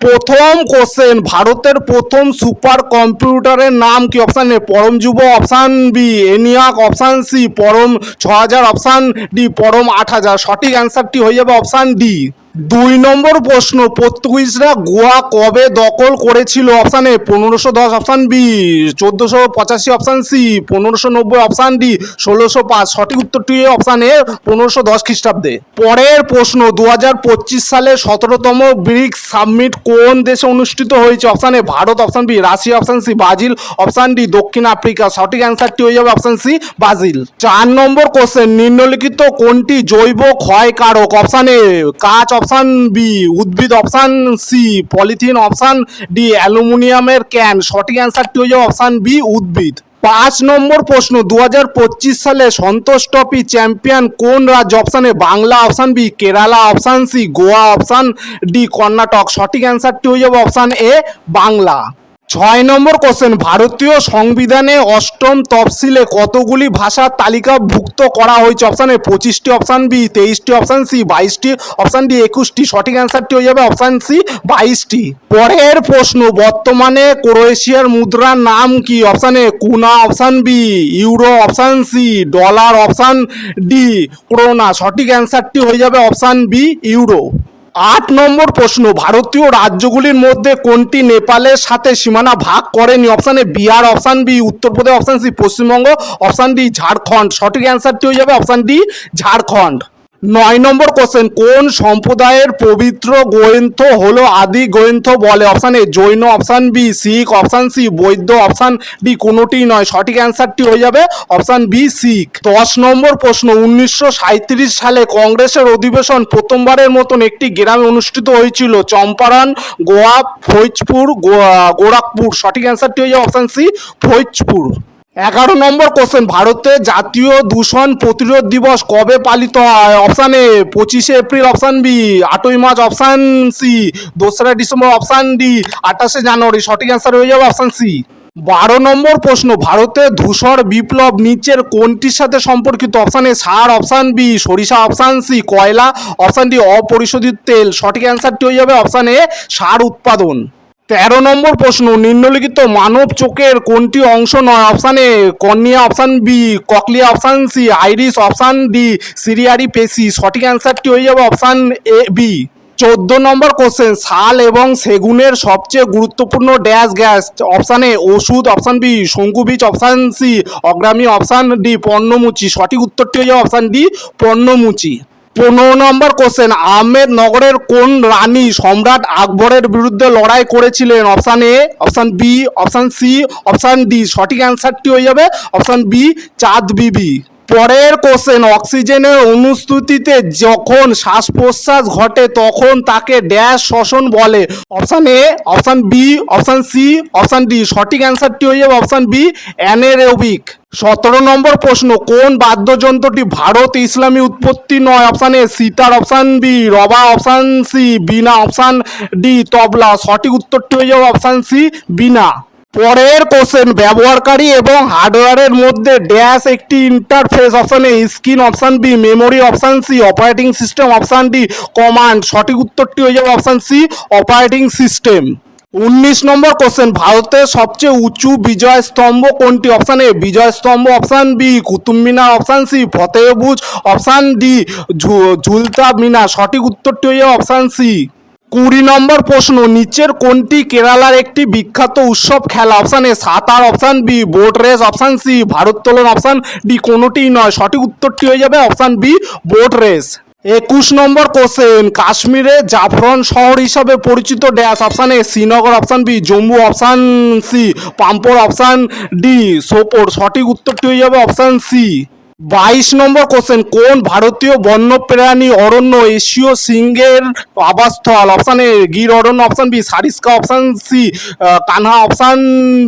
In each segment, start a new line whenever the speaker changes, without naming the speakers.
প্রথম কোশ্চেন ভারতের প্রথম সুপার কম্পিউটারের নাম কি? Option A Param Yuva option B ENIAC option C Param ছ হাজার অপশান ডি পরম আট হাজার। সঠিক অ্যান্সারটি হয়ে যাবে অপশান ডি দুই নম্বর প্রশ্ন, পর্তুগিজরা গোয়া কবে দখল করেছিল? অপশান এ পনেরোশো দশ অপশান বি চোদ্দোশো পঁচাশি অপশান সি পনেরোশো নব্বই অপশান ডি ষোলোশো পাঁচ। সঠিক উত্তরটি অপশান এ পনেরোশো দশ খ্রিস্টাব্দে। পরের প্রশ্ন দু হাজার পঁচিশ সালে সতেরোতম ব্রিক্স সাবমিট কোন দেশে অনুষ্ঠিত হয়েছে? Option A Bharat option B Russia option C Brazil option D দক্ষিণ আফ্রিকা। সঠিক অ্যান্সারটি হয়ে যাবে অপশান সি ব্রাজিল। চার নম্বর কোশ্চেন নিম্নলিখিত কোনটি জৈব ক্ষয়কারক? অপশান এ কাঁচ অপশান বি উদ্ভিদ option C polythene option D অ্যালুমিনিয়ামের ক্যান সঠিক অ্যান্সারটি হয়ে অপশান বি উদ্ভিদ। পাঁচ নম্বর প্রশ্ন দু হাজার পঁচিশ সালে সন্তোষ ট্রফি চ্যাম্পিয়ন কোন রাজ্য? অপশানে Bangla option B Kerala option C Goa option D Karnataka. সঠিক অ্যান্সারটি হয়ে যাবে অপশান এ বাংলা। ছয় নম্বর কোশ্চেন ভারতীয় সংবিধানে অষ্টম তফসিলে কতগুলি ভাষার তালিকাভুক্ত করা হয়েছে? অপশান পঁচিশটি অপশান বি তেইশটি অপশান সি বাইশটি অপশান ডি একুশটি। সঠিক অ্যান্সারটি হয়ে যাবে অপশান সি বাইশটি। পরের প্রশ্ন, বর্তমানে ক্রোয়েশিয়ার মুদ্রার নাম কি? Option kuna option B euro option C dollar option D krona. সঠিক অ্যান্সারটি হয়ে যাবে অপশান বি ইউরো। আট নম্বর প্রশ্ন, ভারতীয় রাজ্যগুলির মধ্যে কোনটি নেপালের সাথে সীমানা ভাগ করেনি? Option A Bihar, option B Uttar Pradesh, option C Paschimbanga, option D Jharkhand. সঠিক অ্যান্সারটি হয়ে যাবে অপশান ডি ঝাড়খণ্ড। নয় নম্বর কোশ্চেন কোন সম্প্রদায়ের পবিত্র গ্রন্থ হলো আদি গ্রন্থ বলে? Option A Jain option B Sikh option C Baidya option D কোনোটি নয়। সঠিক অ্যান্সারটি হয়ে যাবে অপশান বি শিখ। দশ নম্বর প্রশ্ন, উনিশশো সাঁইত্রিশ সালে কংগ্রেসের অধিবেশন প্রথমবারের মতন একটি গ্রামে অনুষ্ঠিত হয়েছিল। চম্পারণ, গোয়া, ফৈজপুর গোরখপুর। সঠিক অ্যান্সারটি হয়ে যাবে অপশান সি ফৈজপুর। এগারো নম্বর কোশ্চেন ভারতে জাতীয় দূষণ প্রতিরোধ দিবস কবে পালিত হয়? অপশান এ পঁচিশে এপ্রিল অপশান বি আটই মার্চ অপশান সি দোসরা ডিসেম্বর অপশান ডি আঠাশে জানুয়ারি সঠিক অ্যান্সার হয়ে যাবে অপশান সি বারো নম্বর প্রশ্ন, ভারতে ধূসর বিপ্লব নিচের কোনটির সাথে সম্পর্কিত? অপশান এ সার অপশান বি সরিষা অপশান সি কয়লা অপশান ডি অপরিশোধিত তেল। সঠিক অ্যান্সারটি হয়ে যাবে অপশান এ সার উৎপাদন। তেরো নম্বর প্রশ্ন, নিম্নলিখিত মানব চোখের কোনটি অংশ নয়? Option A cornea option B cochlea option C iris option D ciliary পেশি। সঠিক অ্যান্সারটি হয়ে যাবে অপশান এ বি চোদ্দ নম্বর কোশ্চেন শাল এবং সেগুনের সবচেয়ে গুরুত্বপূর্ণ ড্যাশ গ্যাস অপশান এ ওষুধ অপশান বি শঙ্কুবীজ অপশান সি অগ্রামী অপশান ডি পর্ণমুচি সঠিক উত্তরটি হয়ে যাবে অপশান ডি পর্ণমুচি পনেরো নম্বর কোশ্চেন আহমেদনগরের কোন রানী সম্রাট আকবরের বিরুদ্ধে লড়াই করেছিলেন? Option A option B option C option D সঠিক অ্যান্সারটি হয়ে যাবে। অপশান বি চাঁদ বিবি। পরের কোশ্চেন অক্সিজেনের অনুস্তুতিতে যখন শ্বাস প্রশ্বাস ঘটে, তখন তাকে ড্যাশ শ্বসন বলে। Option A option B option C option D সঠিক অ্যান্সারটি হয়ে যাবে। Option B anaerobic. সতেরো নম্বর প্রশ্ন, কোন বাদ্যযন্ত্রটি ভারত ইসলামী উৎপত্তি নয়? Option A sitar option B রবা option C veena option D tabla সঠিক উত্তরটি হয়ে যাবে অপশান সি বিনা পরের কোশ্চেন ব্যবহারকারী এবং হার্ডওয়্যারের মধ্যে ড্যাশ একটি interface option A screen option B memory option C operating system option D command সঠিক উত্তরটি হয়ে যাবে অপশান সি অপারেটিং সিস্টেম উনিশ নম্বর কোশ্চেন ভারতের সবচেয়ে উঁচু বিজয় স্তম্ভ কোনটি? Option A Vijay Stambh option B Qutub Minar option C Fatehburj option D Jhulta Minar. সঠিক উত্তরটি হয়ে অপশান সি কুড়ি নম্বর প্রশ্ন, নিচের কোনটি কেরালার একটি বিখ্যাত উৎসব খেলা? অপশান এ সাঁতার option B boat race option C ভারোত্তোলন option D কোনোটিই নয়। সঠিক উত্তরটি হয়ে যাবে অপশান বি বোট রেস একুশ নম্বর কোশ্চেন কাশ্মীরে জাফরন শহর হিসাবে পরিচিত dash option A Srinagar option B Jammu option C Pampore option D Sopore. সঠিক উত্তরটি হয়ে যাবে অপশান সি বাইশ নম্বর কোশ্চেন কোন ভারতীয় বন্যপ্রাণী অরণ্য এশীয় সিংহের আবাসস্থল? Option A Gir Aranya option B Sariska option C Kanha option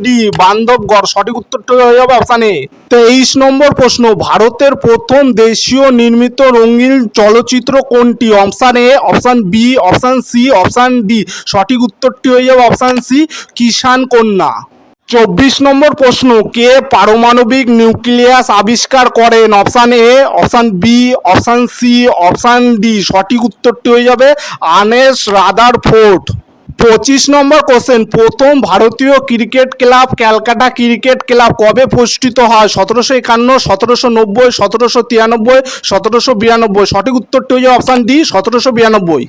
D Bandhavgarh. সঠিক উত্তরটি হয়ে যাবে অপশান এ তেইশ নম্বর প্রশ্ন, ভারতের প্রথম দেশীয় নির্মিত রঙিন চলচ্চিত্র কোনটি? Option A option B option C option D সঠিক উত্তরটি হয়ে যাবে অপশান সি কিষান কন্যা। চব্বিশ নম্বর প্রশ্ন, কে পারমাণবিক নিউক্লিয়াস আবিষ্কার করেন? Option A, option B, option C, option D. সঠিক উত্তরটি হয়ে যাবে আনেস রাদার ফোর্ট পঁচিশ নম্বর কোশ্চেন প্রথম ভারতীয় cricket club, Calcutta cricket club কবে প্রতিষ্ঠিত হয়? সতেরোশো একান্ন, সতেরোশো নব্বই, সতেরোশো তিরানব্বই, সতেরোশো বিরানব্বই। সঠিক উত্তরটি হচ্ছে অপশান ডি, সতেরোশো বিরানব্বই।